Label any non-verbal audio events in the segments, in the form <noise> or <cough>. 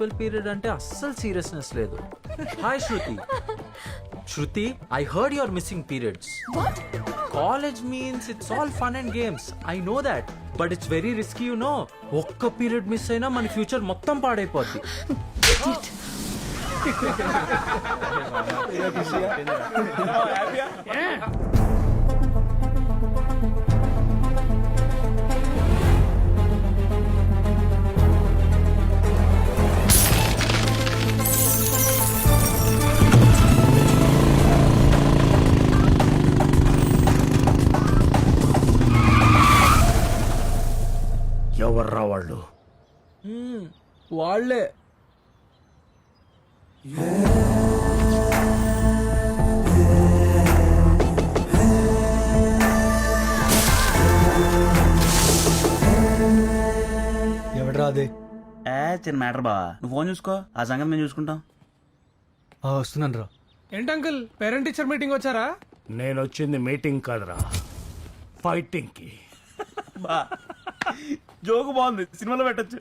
Principal period అంటే అస్సలు seriousness లేదు. Hi Shruti Shruti I heard your missing periods college means it's all fun and games I know that but it's very risky you know ఒక్క period miss అయినా మన future మొత్తం పాడైపోద్ది. ఎవర్రా వాళ్ళు. వాళ్ళే. ఎవడ్రా అదే? ఏ చిన్న మ్యాటర్ బా నువ్వు ఫోన్ చూసుకో ఆ సంగతి మేము చూసుకుంటాం. వస్తున్నాను రా. ఏంటి అంకుల్ పేరెంట్ టీచర్ మీటింగ్ వచ్చారా? నేను వచ్చింది మీటింగ్ కాదురా ఫైటింగ్కి బా జోకు బాగుంది. సినిమాలో పెట్టచ్చు.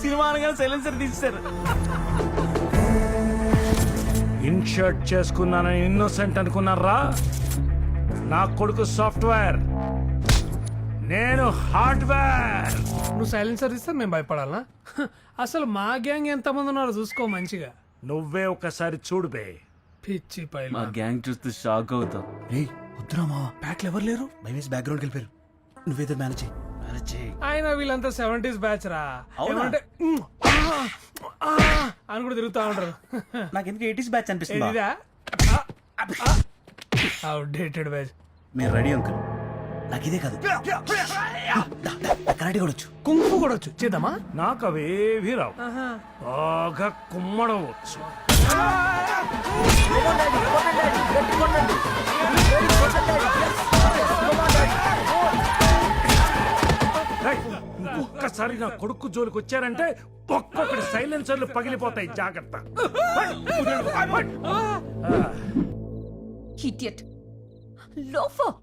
సినిమా అనగానే సైలెన్సర్ తీసేశారు. ఇన్షర్ట్ చేసుకున్నానని ఇన్నోసెంట్ అనుకున్నారా? నా కొడుకు సాఫ్ట్వేర్. నేను హార్డ్వేర్. నువ్వు సైలెన్సర్ ఇస్తే మేము భయపడాలా? అసలు మా గ్యాంగ్ ఎంతమంది ఉన్నారో చూసుకో మంచిగా. నువ్వే ఒకసారి చూడు బే. పిచ్చి పైల మా గ్యాంగ్ చూస్తే షాక్ అవుతాం. రే వద్దురా మా బ్యాట్లు ఎవరు లేరు? భయమేసి బ్యాక్గ్రౌండ్కి వెళ్ళిపోయారు. నువ్వేదో మేనేజ్ చేయి మేనేజ్ చేయి ఆయన వీళ్ళంతా సెవెంటీస్ బ్యాచ్ రా. అవునా? ఏమంటే అని కూడా తిరుగుతా ఉంటారు. నాకు ఎందుకు ఎయిటీస్ బ్యాచ్ అనిపిస్తుంది అవుడేటెడ్ బ్యాచ్ మీరు రెడీ అంకుల్ నాకు ఇదే కాదు. కరాటే కూడా వచ్చు కుంఫు కూడా వచ్చు చేద్దామా? నాకు అవేవి రావు బాగా కుమ్మడం వచ్చు ఒక్కసారి నా కొడుకు జోలికి వచ్చారంటే ఒక్కొక్కటి సైలెన్సర్లు పగిలిపోతాయి. జాగ్రత్త. ఇడియట్. లోఫో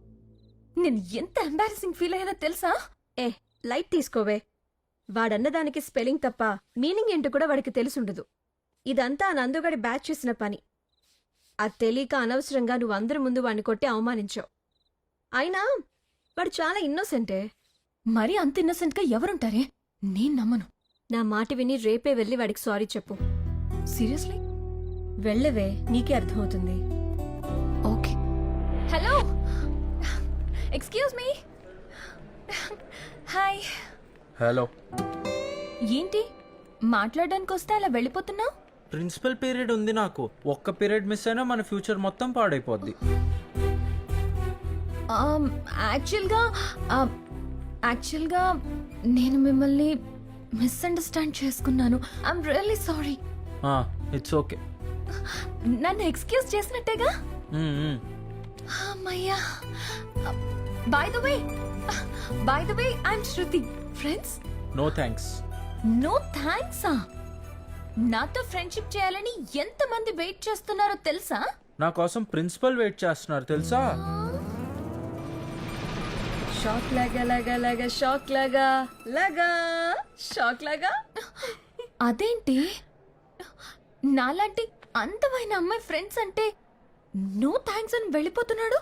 నేను ఎంత ఎంబారసింగ్ ఫీల్ అయ్యానో తెలుసా? ఏ లైట్ తీసుకోవే. వాడన్నదానికి స్పెల్లింగ్ తప్ప మీనింగ్ ఏంటో కూడా వాడికి తెలుసుండదు. ఇదంతా నందుగాడి బ్యాచ్ చేసిన పని. అది తెలియక అనవసరంగా నువ్వు అందరి ముందు వాడిని కొట్టి అవమానించావు. అయినా వాడు చాలా ఇన్నోసెంటే. మరీ అంత ఇన్నసెంట్గా ఎవరుంటారే? నేను నమ్మను. నా మాట విని రేపే వెళ్ళి వాడికి సారీ చెప్పు. సీరియస్లీ? వెళ్ళవే నీకే అర్థమవుతుంది. Okay. Hello! Excuse me. Hi. Hello. ఏంటి? మాట్లాడడానికి వస్తే అలా వెళ్ళిపోతున్నావు? ప్రిన్సిపల్ పీరియడ్ ఉంది నాకు. ఒక్క పీరియడ్ మిస్ అయినా మన ఫ్యూచర్ మొత్తం పాడైపోద్ది. యాక్చువల్గా యాక్చువల్గా నేను మిమ్మల్ని మిస్అండర్స్టాండ్ చేసుకున్నాను. I'm really sorry. It's okay. నన్ను ఎక్స్క్యూజ్ చేసినట్టేగా? అమ్మయ్యా. By the way by the way I'm Shruti friends no thanks no thanks నాతో ఫ్రెండ్షిప్ చేయాలని ఎంతమంది వెయిట్ చేస్తున్నారో తెలుసా? నా కోసం ప్రిన్సిపల్ వెయిట్ చేస్తున్నారు తెలుసా? షాక్ లాగా లాగా లాగా షాక్ లాగా లాగా షాక్ లాగా. అదేంటి? నాలాంటి అందమైన అమ్మాయి ఫ్రెండ్స్ అంటే నో థ్యాంక్స్ అని వెళ్ళిపోతున్నాడు?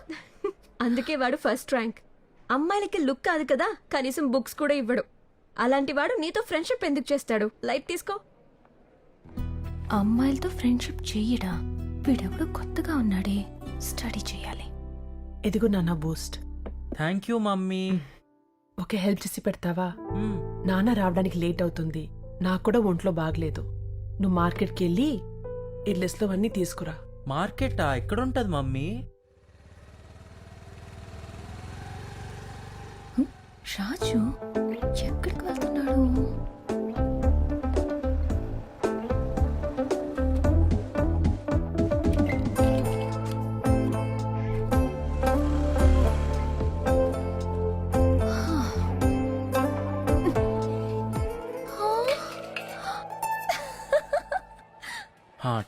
అందుకే వాడు ఫస్ట్ ర్యాంక్. అమ్మాయిలకి లుక్ కాదు కదా కనీసం బుక్స్ కూడా ఇవ్వడు. అలాంటి వాడు నీతో ఫ్రెండ్షిప్ ఎందుకు చేస్తాడు? లైట్ తీసుకో. అమ్మాయిలతో ఫ్రెండ్షిప్ చెయ్యడా వీడెవడో కొత్తగా ఉన్నాడే. స్టడీ చేయాలి. ఎదిగో నాన్న Boost. Thank you mummy. Okay help చేసి పెడతావా? నాన్న రావడానికి లేట్ అవుతుంది. నాకు కూడా ఒంట్లో బాగలేదు. నువ్వు మార్కెట్కి వెళ్ళి ఈ లిస్ట్లో అన్నీ తీసుకురా. మార్కెటా? ఎక్కడుంటది మమ్మీ? రాజు ఎక్కడికి వెళ్తున్నాడు?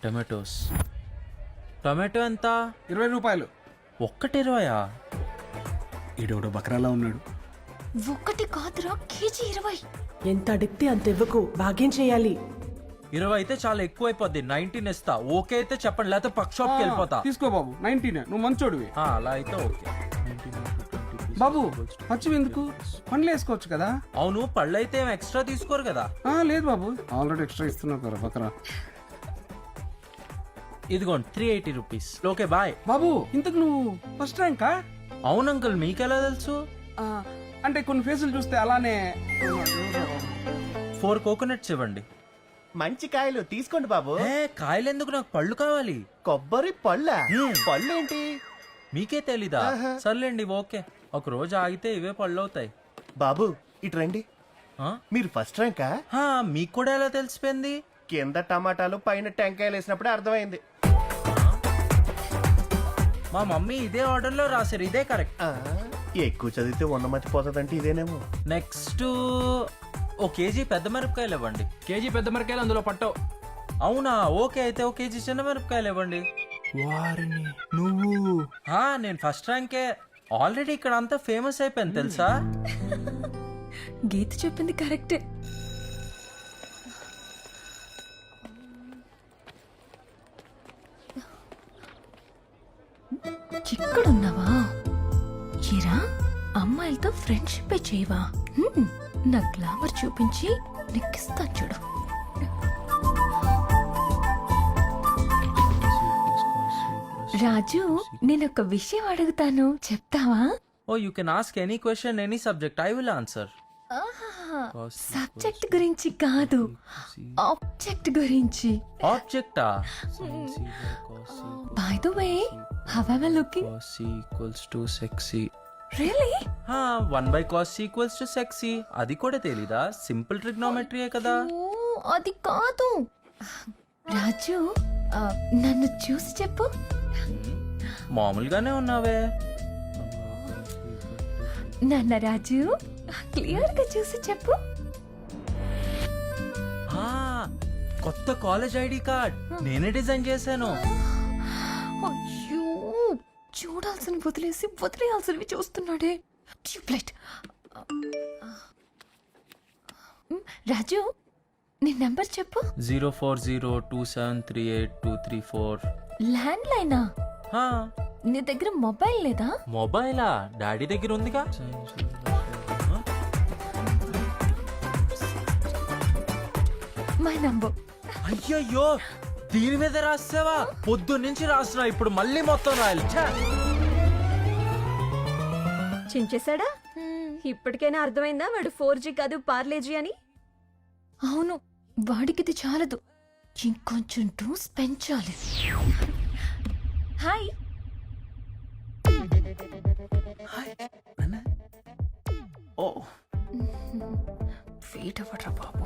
టమాటోస్. టమాటో ఎంత? ఇరవై రూపాయలు. ఒక్కటి ఇరవయా? ఈడోడు బకరాలా ఉన్నాడు. ఒకటి కాదురా కేజీ ఇరవై. ఎంత అడిగితే అంత ఇవ్వకు భాగ్యం చేయాలి? ఇరవై అయితే చాలా ఎక్కువ అయిపోద్ది నైన్టీన్ ఇస్తా. ఓకే అయితే చెప్పండి లేకపోతే పక్ షాప్కి వెళ్ళిపోతా. తీసుకో బాబు నైన్టీన్ నువ్వు మంచోడివి. ఆ, అలా అయితే ఓకే. బాబు పచ్చివి ఎందుకు? పండ్లు వేసుకోవచ్చు కదా. అవును పళ్ళు అయితే ఏం ఎక్స్ట్రా తీసుకోరు కదా. ఆ, లేదు బాబు. ఆల్రెడీ ఎక్స్ట్రా ఇస్తున్నావు కదా బకరా. ఇదిగోండి three eighty rupees okay bye బాబు ఇంతకు నువ్వు ఫస్ట్ ర్యాంకా అవును అంకుల్ మీకెలా తెలుసు? ఆ, అంటే కొన్ని ఫేసులు చూస్తే అలానే ఫోర్ కోకోనట్స్ ఇవ్వండి. మంచి కాయలు తీసుకోండి బాబు. ఏ కాయలు ఎందుకు నాకు పళ్ళు కావాలి? కొబ్బరి పళ్ళ. పళ్ళు ఏంటి మీకే తెలీదా? సర్లేండి ఓకే. ఒక రోజు ఆగితే ఇవే పళ్ళు అవుతాయి. బాబు ఇటు రండి. ఆ? మీరు ఫస్ట్ ర్యాంకా హా, మీకు కూడా ఎలా తెలిసిపోయింది? కింద టమాటాలు పైన టెంకాయలు వేసినప్పుడే అర్థమైంది. మా మమ్మీ ఇదే ఆర్డర్లో రాశారు ఇదే కరెక్ట్. ఆ, ఎక్కువ చదివితే ఉన్నమతి పోతుందంటే ఇదేనేమో. నెక్స్ట్ ఓ కేజీ పెద్ద మిరపకాయలు ఇవ్వండి. కేజీ పెద్ద మిరకాయలు అందులో పట్టవు. అవునా? ఓకే అయితే ఓ కేజీ చిన్న మిరపకాయలు ఇవ్వండి. వారిని. నువ్వు? హా, నేను ఫస్ట్ ర్యాంకే. ఆల్రెడీ ఇక్కడ అంతా ఫేమస్ అయిపోయింది తెలుసా? గీత చెప్పింది కరెక్టే. ఇక్కడున్నావా ఇరా అమ్మాయిలతో ఫ్రెండ్షిప్ చేయవా? నా గ్లామర్ చూపించి నెక్కిస్తా చూడు. రాజు నేను ఒక విషయం అడుగుతాను. చెప్తావా? ఓ you can ask any question any subject I will answer subject గురించి కాదు. ఆబ్జెక్ట్ గురించి. ఆబ్జెక్టా by the way how are looking equals to sexy really one by cos equals to sexy అది కూడా తెలీదా? సింపుల్ ట్రిగ్నోమెట్రీయే కదా. ఓ అది కాదు. రాజు ఆ, నన్ను చూసి చెప్పు. మామూలుగానే ఉన్నావే. నాన్న రాజు క్లియర్గా చూసి చెప్పు. ఆ, కొత్త కాలేజ్ ఐడి కార్డ్. నేనే డిజైన్ చేశాను. అయ్యో చూడాల్సిన వదిలేసి వదిలేయాల్సినవి చూస్తున్నాడే. ట్యూబ్లైట్. రాజు నీ నెంబర్ చెప్పు. Zero four zero two seven three eight two three four. Land లైనా నీ దగ్గర మొబైల్ లేదా? మొబైలా? డాడీ దగ్గర ఉందిగా? మై నంబర్ అయ్యయ్యో దీని మీద రాసావా? పొద్దు నుంచి రాస్తున్నా ఇప్పుడు మళ్ళీ మొత్తం రాయాలి. ఛే! చించేశాడా? ఇప్పటికైనా అర్థమైందా వాడు ఫోర్ జీ కాదు పార్లేజీ అని? అవును వాడికి ఇది చాలదు. ఇంకొంచెం డోస్ పెంచాలి. హాయ్. ఓ. వెయిట్ అవ్వట్రా బాబు?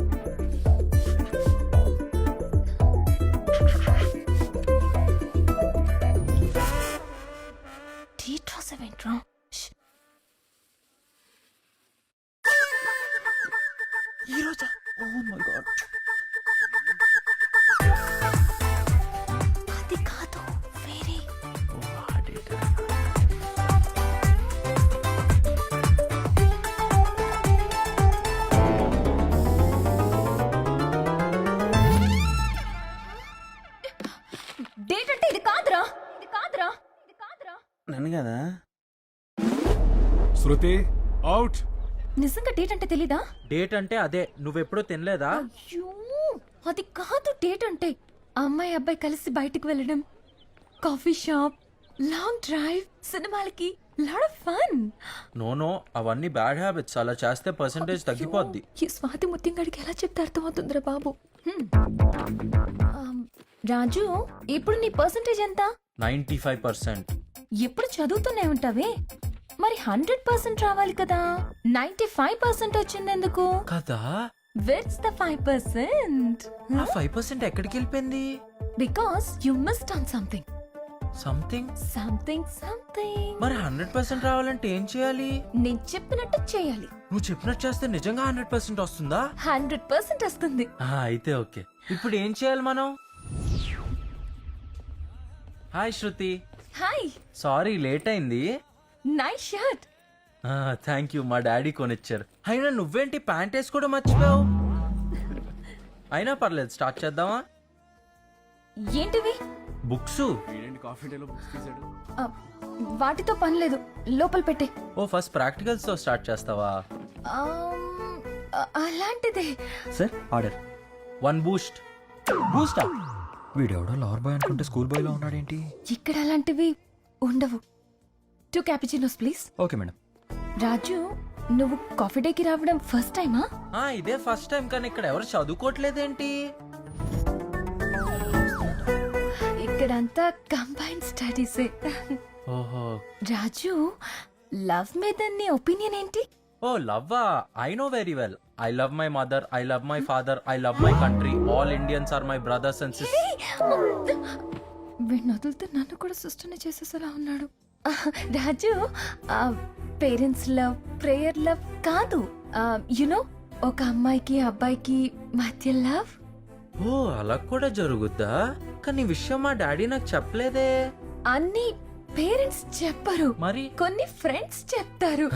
శృతి అవుట్ నిజంగా డేట్ అంటే తెలీదా? డేట్ అంటే అదే. నువ్వెప్పుడూ తినలేదా? అయ్యో! అది కాదు డేట్ అంటే. అమ్మాయి అబ్బాయి కలిసి బయటికి వెళ్ళడం కాఫీ షాప్ లాంగ్ డ్రైవ్ సినిమాలకి. Lot of fun no no అవన్నీ బ్యాడ్ హ్యాబిట్స్ అలా చేస్తే పర్సంటేజ్ తగ్గిపోద్ది. ఈ స్వాతి ముత్యం గడికి ఎలా చెప్తే అర్థమవుతుందిరా బాబు? హ్మ్. ఆమ్, రాజు ఇప్పుడు నీ పర్సంటేజ్ ఎంత? Ninety five percent. ఎప్పుడు చదువుతూనే ఉంటావే? మరి హండ్రెడ్ పర్సెంట్ రావాలి కదా? నైన్టీ ఫైవ్ పర్సెంట్ వచ్చింది ఎందుకు కదా? విట్స్ ద ఫైవ్ పర్సెంట్ ఆ ఫైవ్ పర్సెంట్ ఎక్కడికి వెళ్ళిపోయింది? Because you missed on something something something something మరి హండ్రెడ్ పర్సెంట్ రావాలంటే ఏం చేయాలి? నేను చెప్పినట్టు చేయాలి. నువ్వు చెప్పినట్టు చేస్తే నిజంగా హండ్రెడ్ పర్సెంట్ వస్తుందా? హండ్రెడ్ పర్సెంట్ వస్తుంది. అయితే ఓకే. ఇప్పుడు ఏం చేయాలి మనం? Hi Shruti hi sorry late అయింది. నైస్ షర్ట్ థ్యాంక్ యూ మా డాడీ కొనిచ్చారు. అయినా నువ్వేంటి ప్యాంట్ వేసుకోవడం మర్చిపోయావు? అయినా పర్లేదు. స్టార్ట్ చేద్దామా? ఏంటివి? బుక్స్ ఆ, వాటితో పని లేదు. లోపల పెట్టే. ఓ ఫస్ట్ ప్రాక్టికల్స్తో స్టార్ట్ చేస్తావా? అలాంటిదే. సార్ ఆర్డర్ వన్ బూస్ట్ బూస్టా వీడెవడో లవర్ బాయ్ అనుకుంటే స్కూల్ బాయ్లో ఉన్నాడేంటి? ఇక్కడ అలాంటివి ఉండవు. Two cappuccinos please okay madam Raju నువ్వు కాఫీ డేకి రావడం ఫస్ట్ టైమా ఆ ఇదే ఫస్ట్ టైం కానీ ఇక్కడ ఎవరు చదువుకోవట్లేదేంటి? ఇక్కడంతా కంబైన్ స్టడీసే ఓహో. రాజు లవ్ మీద నీ ఒపీనియన్ ఏంటి? ఓ లవ్వా? I know very well I love my mother I love my father I love my country all Indians are my brothers and sisters వీడిని వదిలితే నన్ను కూడా సృష్టిని చేసేసేలా ఉన్నాడు. <laughs> Raju parents love prayer love కాదు. యునో ఒక అమ్మాయికి అబ్బాయికి మధ్య లవ్? ఓ అలా కూడా జరుగుద్దా? కానీ విషయం మా డాడీ నాకు చెప్పలేదే. అన్ని పేరెంట్స్ చెప్పరు. మరి? కొన్ని ఫ్రెండ్స్ చెప్తారు.